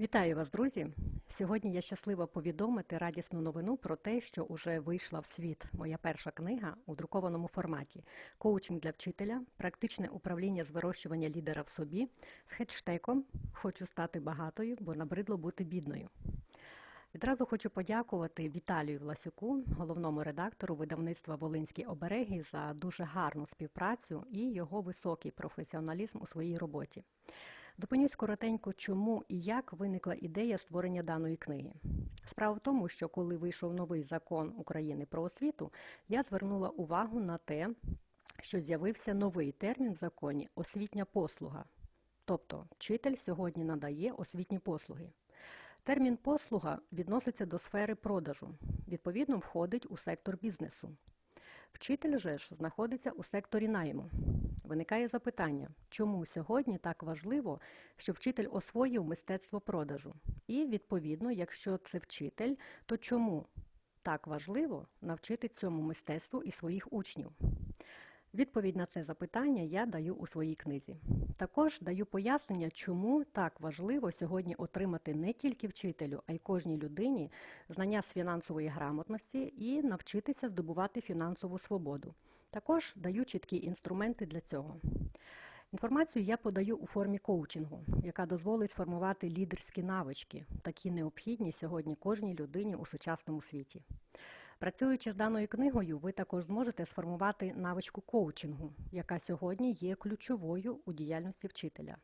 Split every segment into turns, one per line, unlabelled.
Вітаю вас, друзі! Сьогодні я щаслива повідомити радісну новину про те, що уже вийшла в світ моя перша книга у друкованому форматі Коучинг для вчителя, практичне управління з вирощування лідера в собі з хештегом Хочу стати багатою, бо набридло бути бідною. Відразу хочу подякувати Віталію Власюку, головному редактору видавництва Волинські обереги, за дуже гарну співпрацю і його високий професіоналізм у своїй роботі. Допинюсь коротенько, чому і як виникла ідея створення даної книги. Справа в тому, що коли вийшов новий закон України про освіту, я звернула увагу на те, що з'явився новий термін в законі освітня послуга. Тобто вчитель сьогодні надає освітні послуги. Термін послуга відноситься до сфери продажу, відповідно, входить у сектор бізнесу. Вчитель же ж знаходиться у секторі найму. Виникає запитання, чому сьогодні так важливо, що вчитель освоїв мистецтво продажу? І, відповідно, якщо це вчитель, то чому так важливо навчити цьому мистецтву і своїх учнів? Відповідь на це запитання я даю у своїй книзі. Також даю пояснення, чому так важливо сьогодні отримати не тільки вчителю, а й кожній людині знання з фінансової грамотності і навчитися здобувати фінансову свободу. Також даю чіткі інструменти для цього. Інформацію я подаю у формі коучингу, яка дозволить сформувати лідерські навички, такі необхідні сьогодні кожній людині у сучасному світі. Працюючи з даною книгою, ви також зможете сформувати навичку коучингу, яка сьогодні є ключовою у діяльності вчителя.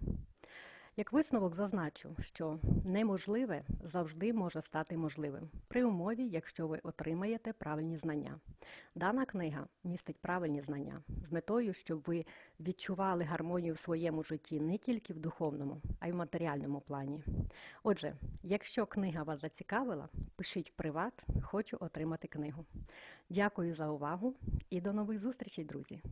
Як висновок зазначу, що неможливе завжди може стати можливим при умові, якщо ви отримаєте правильні знання. Дана книга містить правильні знання з метою, щоб ви відчували гармонію в своєму житті не тільки в духовному, а й в матеріальному плані. Отже, якщо книга вас зацікавила, пишіть в приват, хочу отримати книгу. Дякую за увагу і до нових зустрічей, друзі!